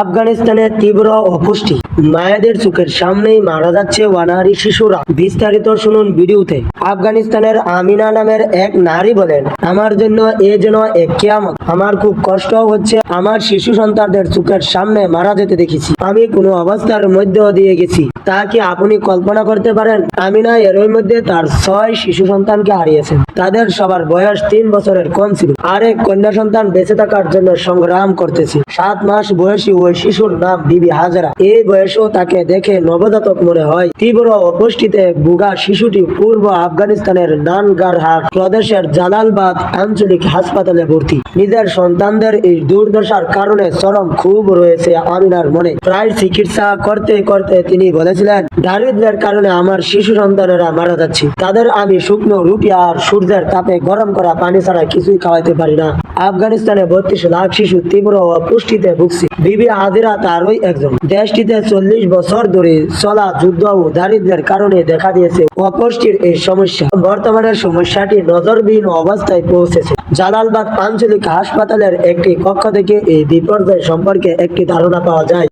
আফগানিস্তানে তীব্র অপুষ্টি। মায়েদের চোখের সামনেই মারা যাচ্ছে ওয়ানারি শিশুরা। বিস্তারিত শুনুন ভিডিওতে। আফগানিস্তানের আমিনা নামের এক নারী বলেন, আমার জন্য এ যেন এক কেয়ামত। আমার খুব কষ্ট হচ্ছে। আমার শিশু সন্তানদের চোখের সামনে মারা যেতে দেখেছি। আমি কোনো অবস্থার মধ্যেও দিয়ে গেছি। তা কি আপনি কল্পনা করতে পারেন? আমিনা এরই মধ্যে তার ছয় শিশু সন্তানকে হারিয়েছেন তাদের সবার বয়স তিন বছরের কম ছিল। আরেক কন্যা সন্তান বেঁচে থাকার জন্য সংগ্রাম করতেছে। সাত মাস বয়সী ওই শিশুর নাম বিবি হাজারা। এই বয়সেও তাকে দেখে নবজাতক মনে হয়। তীব্র অপুষ্টিতে বুগা শিশুটি পূর্ব আফগানিস্তানের নানগারহাট প্রদেশের জালালবাদ আঞ্চলিক হাসপাতালে ভর্তি। নিজের সন্তানদের এই দুর্দশার কারণে চরম খুব রয়েছে আমিনার মনে। প্রায় চিকিৎসা করতে করতে তিনি বলেছিলেন দারিদ্র্যের কারণে আমার শিশু সন্তানেরা মারা যাচ্ছে। তাদের আমি শুকনো রুটি আর সূর্যের তাপে গরম করা পানি ছাড়া কিছুই খাওয়াইতে পারি না। আফগানিস্তানে বত্রিশ লাখ শিশু তীব্র অপুষ্টিতে ভুগছে। বিবি হাজিরা তারই একজন। দেশটিতে চল্লিশ বছর ধরে চলা যুদ্ধ ও দারিদ্র্যের কারণে দেখা দিয়েছে অপুষ্টির এই সমস্যা। বর্তমানে সমস্যাটি নজরবিহীন অবস্থায় পৌঁছেছে। জালালবাদ আঞ্চলিক হাসপাতালের একটি কক্ষ থেকে এই বিপর্যয় সম্পর্কে একটি ধারণা পাওয়া যায়।